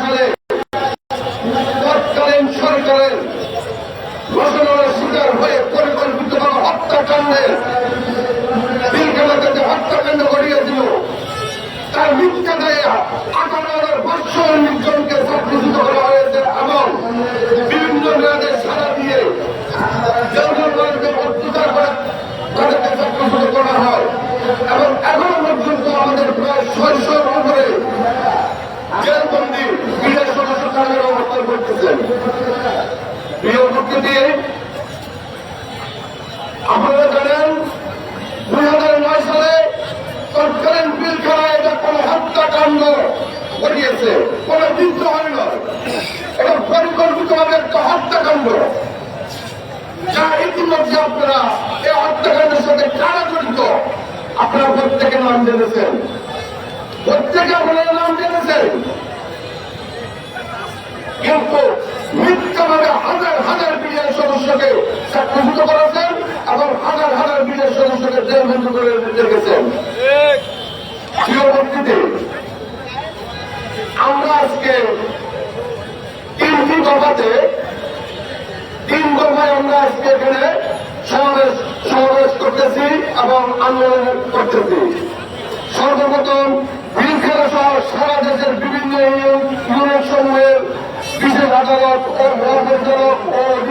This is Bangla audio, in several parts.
সালে তৎকালীন সরকারের ঘোষণার শিকার হয়ে পরিকল্পিতভাবে হত্যাকাণ্ডের পিলখানাতে যে হত্যাকাণ্ড ঘটিয়েছিল, তার মিথ্যা দায়ে আঠারো হাজার পাঁচশো জনকে চাকরিচ্যুত করা হয়েছে এবং বিভিন্ন মেয়াদে সারা দিয়ে জনগণকে অত্যাচার করে তাদেরকে চাকরিচ্যুত করা হয় এবং এখনও পর্যন্ত আমাদের প্রায় ছয়শোর উপরে জেলবন্দি বিদেশ সদস্য তাদের অবস্থান করতেছেন উপস্থিতি আপনারা জানেন, দুই হাজার নয় সালে তৎকালীন পিলখানায় এটা কোন হত্যাকাণ্ড ঘটিয়েছে, কোন বিদ্রোহী নয় এটা পরিকল্পিতভাবে একটা হত্যাকাণ্ড। যা ইতিমধ্যে আপনারা এই হত্যাকাণ্ডের সাথে কারা জড়িত, আপনারা প্রত্যেকে নাম জেনেছেন। প্রত্যেকে আপনারা নাম জেনেছেন। কিন্তু মিথ্যাভাবে হাজার হাজার বিজের সদস্যকে চাকরিভূত করেছেন এবং হাজার হাজার বিজের সদস্যকে জেলবন্ধ করে রেখেছেন প্রিয় বন্ধুতে আমরা আজকে তিনটি দফাতে তিন দফায় আমরা আজকে এখানে সমাবেশ সমাবেশ করতেছি এবং আন্দোলন করতেছি। সর্বপ্রথম বিলখেলা সহ সারা দেশের বিভিন্ন ইউনিয়ন সমূহের বিশেষ আদালত ও মহাপরিচালক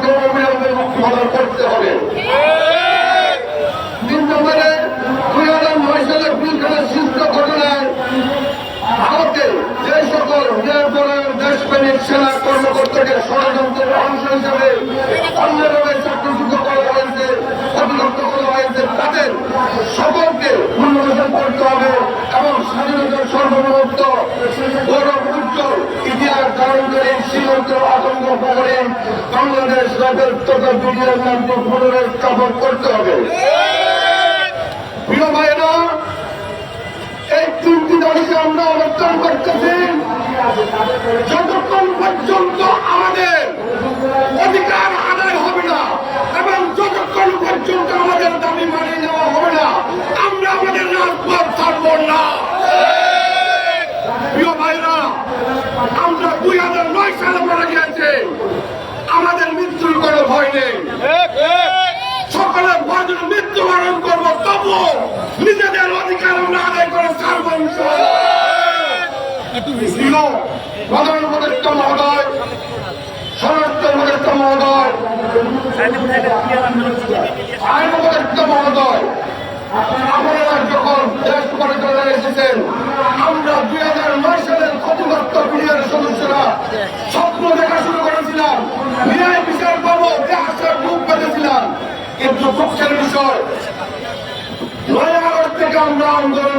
সদস্যদেরকে অবিলম্বে মুক্তি করতে হবে। তিন দুই হাজার নয় সালের পিলখানার সৃষ্ট ঘটনায় ভারতে যে সকল দেশপ্রেমিক সেনা কর্মকর্তাকে ষড়যন্ত্রের অংশ হিসাবে অন্যভাবে তথা বিডিআর নামটি পুনরস্থাপন করতে হবে। প্রিয় ভাইরা এই তিনটি দাবিকে আমরা অবস্থান করতেছি। যতক্ষণ পর্যন্ত আমাদের অধিকার আদায় হবে না, এবং যতক্ষণ পর্যন্ত আমাদের দাবি মানে নেওয়া হবে না আমরা আমাদের রাজপথ ছাড়ব না প্রিয় ভাইরা আমরা দুই হাজার নয় সালে মারা গিয়েছে আমাদের মৃত্যুর কোনো ভয় নেই সকলে ভয়জনে মৃত্যুবরণ করব তবু অধিকার আমরা আদায় করে ছাড়ব প্রধান উপদেষ্টা মহোদয়, স্বরাষ্ট্র উপদেষ্টা মহোদয়, আইন উপদেষ্টা মহোদয় আপনারা যখন দেশ পরিচালনায় এসেছেন আমরা দুই হাজার নয় সালের ক্ষতিগ্রস্ত বিলিয়নের সদস্যরা স্বপ্ন দেখা শুরু করেছিলাম ন্যায় বিচার পাবো দেশের মুখ পেতেছিলাম কিন্তু দুঃখের বিষয় নয় আগস্ট থেকে আমরা আন্দোলন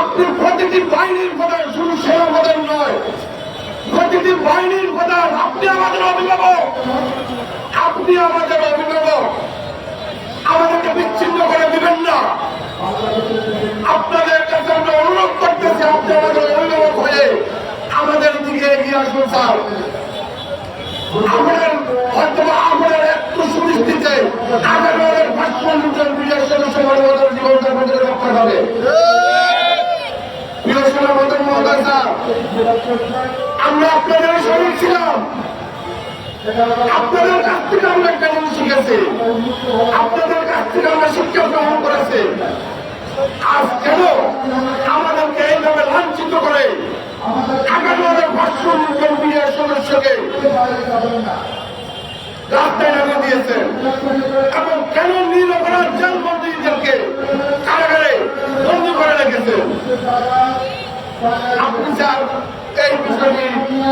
আপনি প্রতিটি বাহিনীর প্রধান শুধু সেনা প্রধান নয়। প্রতিটি বাহিনীর প্রধান আপনি আমাদের অভিভাবক। আপনি আমাদের অভিভাবক। আমাদেরকে বিচ্ছিন্ন করে দিবেন না। আপনাদের কাছে আমরা অনুরোধ করতেছি, আপনি আমাদের অভিভাবক হয়ে আমাদের দিকে এগিয়ে আসবেন স্যার। আমরা হয়তো আমরা আপনাদের শরীর ছিলাম। আপনাদের কাছ থেকে আমরা একটা জিনিস শিখেছি। আপনাদের কাছ থেকে আমরা শিক্ষা গ্রহণ করেছি। আজ কেন আমাদেরকে এইভাবে লাঞ্ছিত করে সদস্যকে রাস্তায় নামে দিয়েছেন? এবং কেন নীল অপরাধ জেলবন্দীদেরকে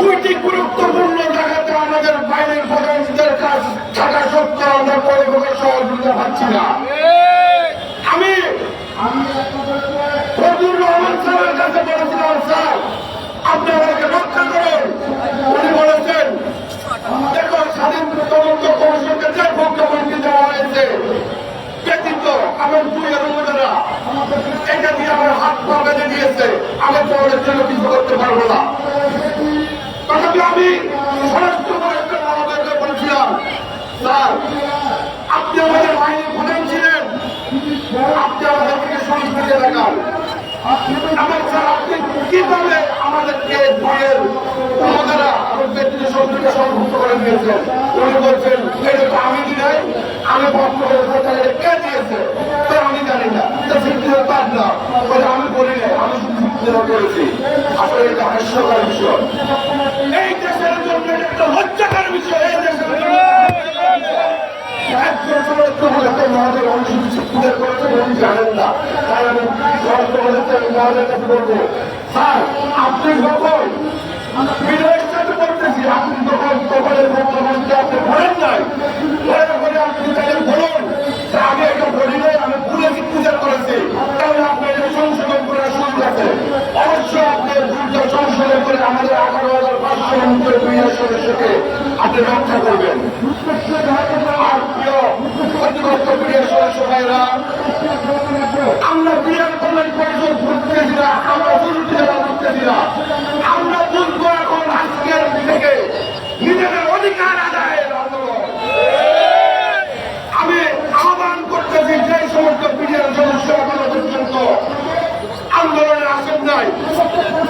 দুইটি গুরুত্বপূর্ণ জায়গাতে আমাদের বাইরের প্রধানদের কাজ থাকা সত্ত্বেও আমরা প্রকার সহযোগিতা পাচ্ছি না। আমি ফজলুর রহমান কাছে বলেছিলাম, স্যার রক্ষা করুন উনি বলেছেন দেখো তদন্ত কমিশনকে যে দেওয়া হয়েছে, ব্যতীত আমার দুই অনুমোদনা, এটা দিয়ে আমার হাত পা বেঁধে দিয়েছে। তো অনেক জন্য কিছু করতে পারব না। তথাপি আমি বলেছিলাম, স্যার, আপনি আমাদের বাহিনীর প্রধান আপনি সংস্কৃতি আমাদেরকে সংস্কৃতি করে দিয়েছেন? উনি বলছেন আমি আমি এটা কে দিয়েছে? আমি আমি বলি আমি স্বীকৃতি করেছি। আসলে এটা হাস্যকর বিষয়। এই দেশের জন্য একটা লজ্জাকর বিষয়। এই দেশের জানেন আপনি যখন বিনয়ের সাথে বলতেছি আপনি যখন তখনের মুখ্যমন্ত্রী আপনি বলেন নাই বলে বলে আপনি তাহলে বলুন যে আমি এটা বলি নাই আমি ভুলে স্বীকৃতি করেছি তাহলে আপনার এটা সংশোধন করার সুযোগ আছে অবশ্যই আপনি ভুলটা সংশোধন করে আমাদের আঠারো হাজার পাঁচশো মন্ত্রী দুই সদস্যকে আমরা বিরাট কমেন্ট পরিচয় ঘুরতেছি না আমরা দুর্নীতি করতেছি না আমরা বুঝব এখন আজকের থেকে নিজেদের অধিকার আদায়ের আন্দোলন আমি আহ্বান করতেছি যে সমস্ত বিজেপি সদস্য এখনও পর্যন্ত আন্দোলনে আসেন নাই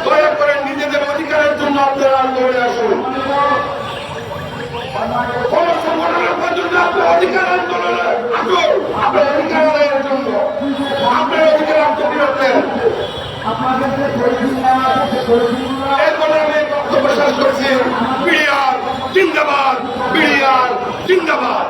দয়া করে নিজেদের অধিকারের জন্য আপনারা আন্দোলনে আসুন কোন সংগঠনের পর্যন্ত আপনার অধিকার আন্দোলনে আসুন আপনার অধিকার আদায়ের জন্য আপনার অধিকার আত্মবিরোধ দেন এরপরে আমি বক্তব্য শেষ করছি বিড়িয়ার জিন্দাবাদ বিড়িয়ার জিন্দাবাদ।